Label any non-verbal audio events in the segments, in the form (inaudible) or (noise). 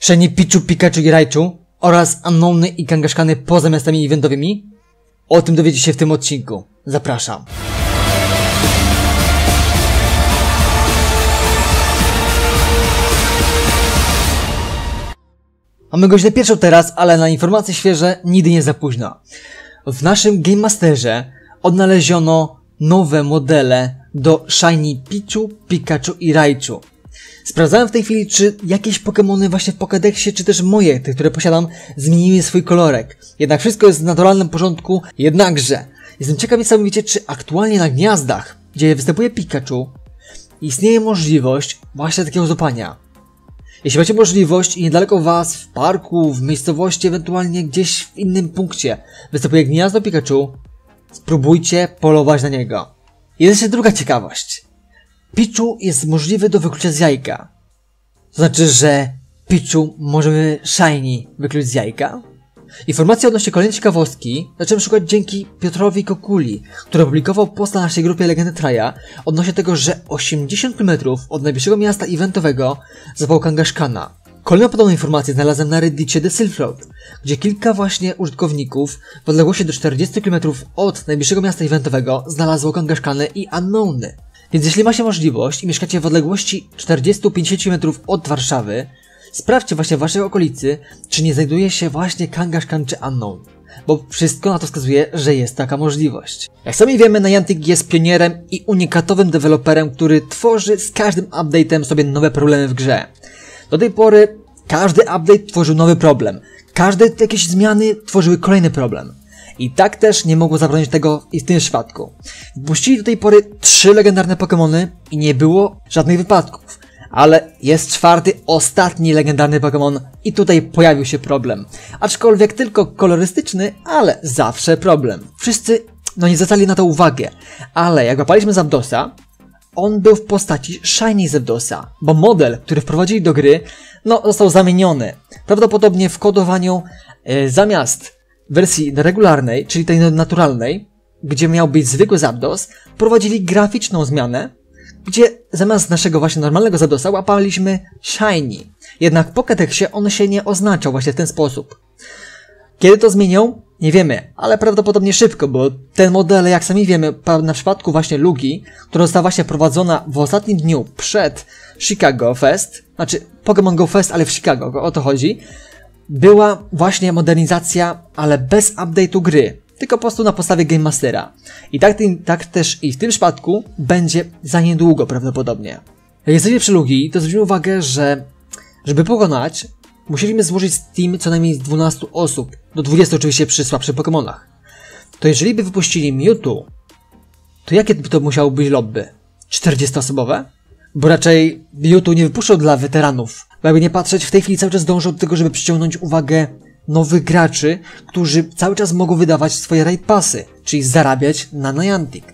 Shiny Pichu, Pikachu i Raichu oraz Unknowny i Kangashkany poza miastami eventowymi? O tym dowiecie się w tym odcinku. Zapraszam. Mamy godzinę pierwszą teraz, ale na informacje świeże nigdy nie za późno. W naszym Game Masterze odnaleziono nowe modele do Shiny Pichu, Pikachu i Raichu. Sprawdzałem w tej chwili, czy jakieś Pokémony właśnie w Pokédexie, czy też moje, te, które posiadam, zmieniły swój kolorek. Jednak wszystko jest w naturalnym porządku, jednakże jestem ciekaw niesamowicie, czy aktualnie na gniazdach, gdzie występuje Pikachu, istnieje możliwość właśnie takiego złapania. Jeśli macie możliwość i niedaleko Was, w parku, w miejscowości, ewentualnie gdzieś w innym punkcie występuje gniazdo Pikachu, spróbujcie polować na niego. Jest jeszcze druga ciekawość. Pichu jest możliwy do wyklucia z jajka. To znaczy, że Pichu możemy Shiny wykluć z jajka? Informacje odnośnie kolejnej ciekawostki zacząłem szukać dzięki Piotrowi Kokuli, który opublikował post na naszej grupie Legendy Traja odnośnie tego, że 80 km od najbliższego miasta eventowego zawał Kangashkana. Kolejną podobną informację znalazłem na reddicie The Silk Road, gdzie kilka właśnie użytkowników w odległości do 40 km od najbliższego miasta eventowego znalazło Kangashkany i Unknowny. Więc jeśli macie możliwość i mieszkacie w odległości 40-50 km od Warszawy, sprawdźcie właśnie w waszej okolicy, czy nie znajduje się właśnie Kangashkan czy Unknown. Bo wszystko na to wskazuje, że jest taka możliwość. Jak sami wiemy, Niantic jest pionierem i unikatowym deweloperem, który tworzy z każdym update'em sobie nowe problemy w grze. Do tej pory każdy update tworzył nowy problem. Każde jakieś zmiany tworzyły kolejny problem. I tak też nie mogło zabronić tego i w tym przypadku. Wpuścili do tej pory trzy legendarne Pokémony i nie było żadnych wypadków. Ale jest czwarty, ostatni legendarny Pokémon i tutaj pojawił się problem. Aczkolwiek tylko kolorystyczny, ale zawsze problem. Wszyscy, no nie zwracali na to uwagę. Ale jak łapaliśmy Zapdosa, on był w postaci Shiny Zapdosa, bo model, który wprowadzili do gry, no został zamieniony. Prawdopodobnie w kodowaniu e, zamiast wersji regularnej, czyli tej naturalnej, gdzie miał być zwykły Zapdos, prowadzili graficzną zmianę, gdzie zamiast naszego właśnie normalnego Zapdosa łapaliśmy Shiny. Jednak w Pokédexie on się nie oznaczał właśnie w ten sposób. Kiedy to zmienią? Nie wiemy, ale prawdopodobnie szybko, bo ten model, jak sami wiemy, na przypadku właśnie Lugi, która została właśnie prowadzona w ostatnim dniu przed Chicago Fest, znaczy Pokémon Go Fest, ale w Chicago, o to chodzi, była właśnie modernizacja, ale bez update'u gry, tylko po prostu na podstawie Game Mastera. I tak, tak też i w tym przypadku będzie za niedługo prawdopodobnie. Jak jesteśmy przy Lugi, to zwróćmy uwagę, że żeby pokonać, musieliśmy złożyć z team co najmniej z 12 osób, do 20 oczywiście przy słabszych Pokémonach. To jeżeli by wypuścili Mewtwo, to jakie to musiało być lobby? 40-osobowe? Bo raczej Mewtwo nie wypuszczał dla weteranów, bo jakby nie patrzeć, w tej chwili cały czas dążą do tego, żeby przyciągnąć uwagę nowych graczy, którzy cały czas mogą wydawać swoje raid passy, czyli zarabiać na Niantic.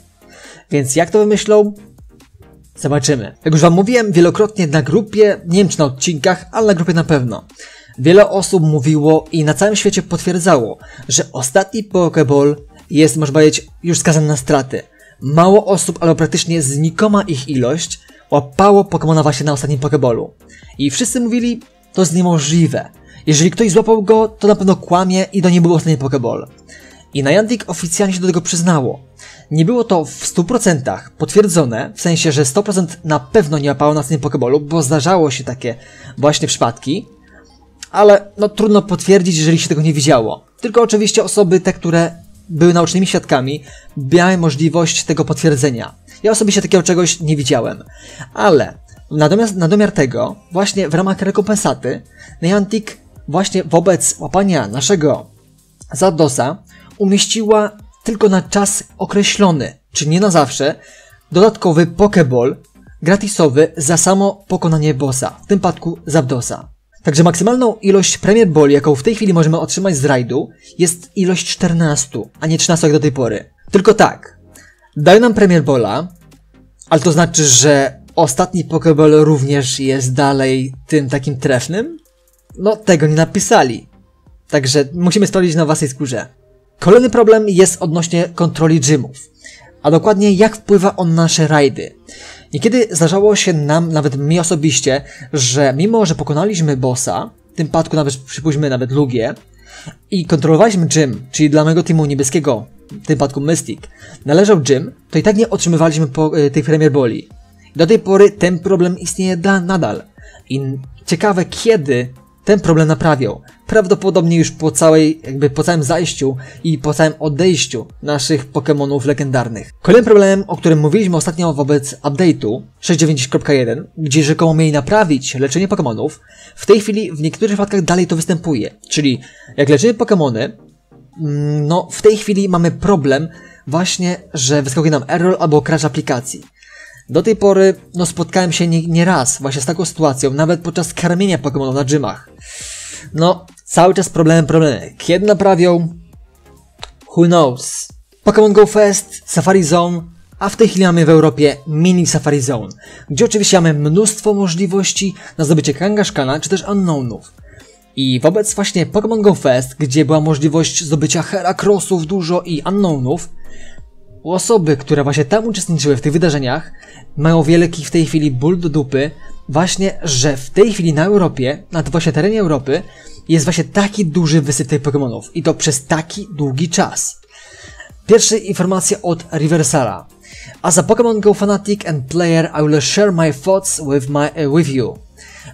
Więc jak to wymyślą? Zobaczymy. Jak już wam mówiłem wielokrotnie na grupie, nie wiem czy na odcinkach, ale na grupie na pewno. Wiele osób mówiło i na całym świecie potwierdzało, że ostatni Pokéball jest, można powiedzieć, już skazany na straty. Mało osób, albo praktycznie znikoma ich ilość, łapało Pokemona właśnie na ostatnim Pokeballu. I wszyscy mówili, to jest niemożliwe. Jeżeli ktoś złapał go, to na pewno kłamie i to nie był ostatni Pokeball. I Niantic oficjalnie się do tego przyznało. Nie było to w 100% potwierdzone, w sensie, że 100% na pewno nie łapało na ostatnim Pokeballu, bo zdarzało się takie właśnie przypadki, ale no trudno potwierdzić, jeżeli się tego nie widziało. Tylko oczywiście osoby te, które były naocznymi świadkami, miały możliwość tego potwierdzenia. Ja osobiście takiego czegoś nie widziałem. Ale natomiast na domiar tego, właśnie w ramach rekompensaty, Niantic właśnie wobec łapania naszego Zadosa umieściła tylko na czas określony, czy nie na zawsze, dodatkowy Pokeball gratisowy za samo pokonanie bossa, w tym przypadku Zapdosa. Także maksymalną ilość Premier Ball, jaką w tej chwili możemy otrzymać z rajdu, jest ilość 14, a nie 13 jak do tej pory. Tylko tak, dają nam Premier Balla, ale to znaczy, że ostatni Pokéball również jest dalej tym takim trefnym? No, tego nie napisali. Także musimy sprawdzić na własnej skórze. Kolejny problem jest odnośnie kontroli gymów. A dokładnie jak wpływa on na nasze rajdy. Niekiedy zdarzało się nam, nawet mi osobiście, że mimo, że pokonaliśmy bossa, tym przypadku nawet przypuśćmy nawet Lugię, i kontrolowaliśmy gym, czyli dla mojego teamu niebieskiego, w tym przypadku Mystic, należał gym, to i tak nie otrzymywaliśmy po, y, tych Premier Boli. Do tej pory ten problem istnieje da, nadal. I ciekawe kiedy ten problem naprawią. Prawdopodobnie już po całej, jakby po całym zajściu i po całym odejściu naszych Pokémonów legendarnych. Kolejnym problemem, o którym mówiliśmy ostatnio wobec update'u 6.9.1, gdzie rzekomo mieli naprawić leczenie Pokémonów, w tej chwili w niektórych przypadkach dalej to występuje. Czyli jak leczymy Pokémony, mm, no w tej chwili mamy problem właśnie, że wyskakuje nam error albo crash aplikacji. Do tej pory no, spotkałem się nie, nie właśnie z taką sytuacją, nawet podczas karmienia Pokémonów na gymach. No, cały czas problemy, problemy. Kiedy naprawią? Who knows? Pokémon Go Fest, Safari Zone, a w tej chwili mamy w Europie Mini Safari Zone, gdzie oczywiście mamy mnóstwo możliwości na zdobycie Kangashkana czy też Unknownów. I wobec właśnie Pokémon Go Fest, gdzie była możliwość zdobycia Heracrossów dużo i Unknownów, osoby, które właśnie tam uczestniczyły w tych wydarzeniach, mają wielki w tej chwili ból do dupy, właśnie, że w tej chwili na Europie, na właśnie terenie Europy, jest właśnie taki duży wysyp tych Pokémonów i to przez taki długi czas. Pierwsze informacje od Riversala. As a Pokémon Go fanatic and player, I will share my thoughts with, my, uh, with you.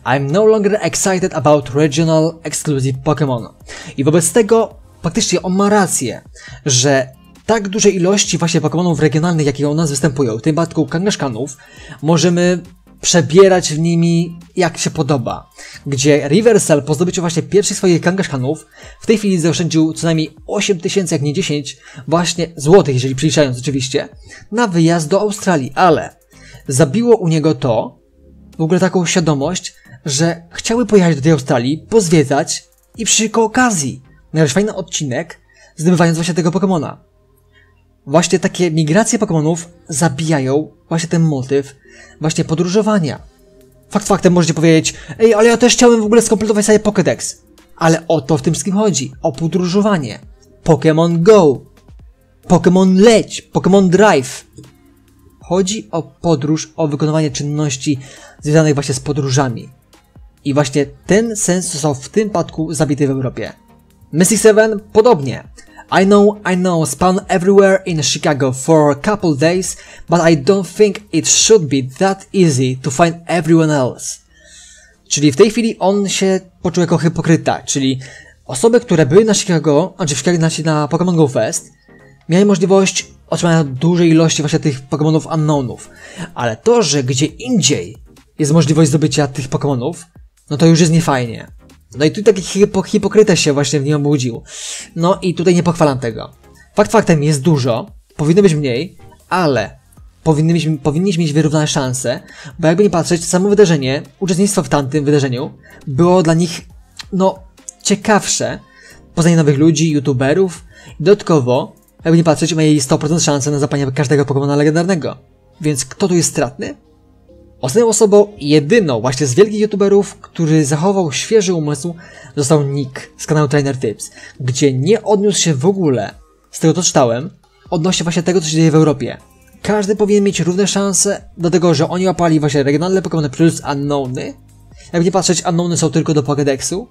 I'm no longer excited about regional exclusive Pokémon. I wobec tego faktycznie on ma rację, że tak dużej ilości właśnie Pokémonów regionalnych, jakie u nas występują, w tym przypadku Kangashkanów, możemy przebierać w nimi jak się podoba. Gdzie Riversal po zdobyciu właśnie pierwszych swoich Kangashkanów w tej chwili zaoszczędził co najmniej 8 tysięcy, jak nie 10 właśnie złotych, jeżeli przeliczając oczywiście, na wyjazd do Australii, ale zabiło u niego to, w ogóle taką świadomość, że chciały pojechać do tej Australii, pozwiedzać i przy okazji nagrać fajny odcinek, zdobywając właśnie tego Pokemona. Właśnie takie migracje Pokémonów zabijają właśnie ten motyw właśnie podróżowania. Fakt faktem możecie powiedzieć, ej, ale ja też chciałem w ogóle skompletować sobie Pokédex. Ale o to w tym wszystkim chodzi. O podróżowanie. Pokémon Go. Pokémon Leć. Pokémon Drive. Chodzi o podróż, o wykonywanie czynności związanych właśnie z podróżami. I właśnie ten sens został w tym przypadku zabity w Europie. Mystic 7 podobnie. I know, I know, spawn everywhere in Chicago for a couple days, but I don't think it should be that easy to find everyone else. Czyli w tej chwili on się poczuł jako hipokryta, czyli osoby, które były na Chicago, znaczy w Chicago na, na Pokémon Go Fest, miały możliwość otrzymania dużej ilości właśnie tych Pokémonów unknownów. Ale to, że gdzie indziej jest możliwość zdobycia tych Pokémonów, no to już jest niefajnie. No i tu taki hipo hipokryta się właśnie w nim obudził. No i tutaj nie pochwalam tego. Fakt faktem jest dużo, powinno być mniej, ale powinniśmy, powinniśmy mieć wyrównane szanse, bo jakby nie patrzeć, samo wydarzenie, uczestnictwo w tamtym wydarzeniu było dla nich, no, ciekawsze, poznanie nowych ludzi, youtuberów, dodatkowo, jakby nie patrzeć, mieli 100% szansę na zapanie każdego Pokemona legendarnego. Więc kto tu jest stratny? Ostatnią osobą, jedyną właśnie z wielkich youtuberów, który zachował świeży umysł, został Nick z kanału Trainer Tips, gdzie nie odniósł się w ogóle, z tego co czytałem, odnośnie właśnie tego, co się dzieje w Europie. Każdy powinien mieć równe szanse do tego, że oni łapali właśnie regionalne Pokémony plus Unknowny. Jakby nie patrzeć, Unknowny są tylko do Pokédexu.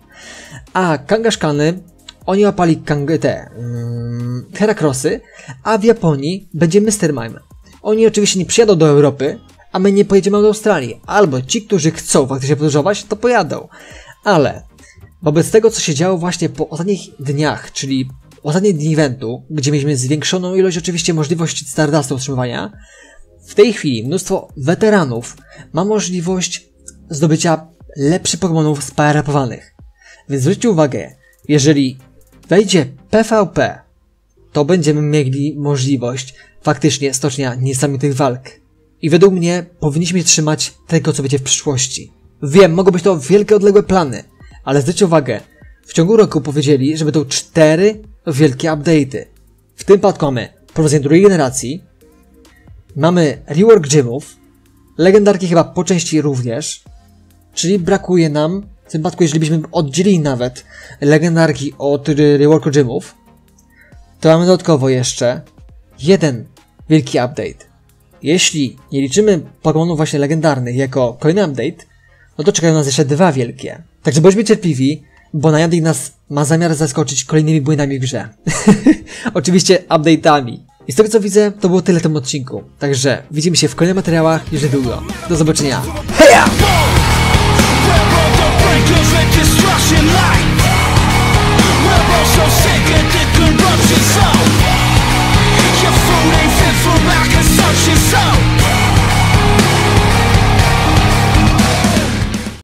A Kangashkany, oni łapali kang te Heracrossy, a w Japonii będzie Mr. Mime. Oni oczywiście nie przyjadą do Europy, a my nie pojedziemy do Australii. Albo ci, którzy chcą faktycznie podróżować, to pojadą. Ale wobec tego, co się działo właśnie po ostatnich dniach, czyli ostatni dni eventu, gdzie mieliśmy zwiększoną ilość oczywiście możliwości Stardustu otrzymywania, w tej chwili mnóstwo weteranów ma możliwość zdobycia lepszych Pokémonów sparepowanych. Więc zwróćcie uwagę, jeżeli wejdzie PvP, to będziemy mieli możliwość faktycznie stocznia niesamowitych walk. I według mnie powinniśmy się trzymać tego, co będzie w przyszłości. Wiem, mogą być to wielkie, odległe plany, ale zwróćcie uwagę, w ciągu roku powiedzieli, że będą cztery wielkie update'y. W tym przypadku mamy prowadzenie drugiej generacji, mamy rework gymów, legendarki chyba po części również, czyli brakuje nam, w tym przypadku jeżeli byśmy oddzielili nawet legendarki od reworku gymów, to mamy dodatkowo jeszcze jeden wielki update jeśli nie liczymy Pokémonów właśnie legendarnych jako kolejny update, no to czekają nas jeszcze dwa wielkie. Także bądźmy cierpliwi, bo Niantic nas ma zamiar zaskoczyć kolejnymi błędami w grze. (laughs) Oczywiście update'ami. I z tego co widzę, to było tyle w tym odcinku. Także widzimy się w kolejnych materiałach już niedługo. Do zobaczenia. Heja! We're all so sick of the corruption zone Name fits for lack of such and so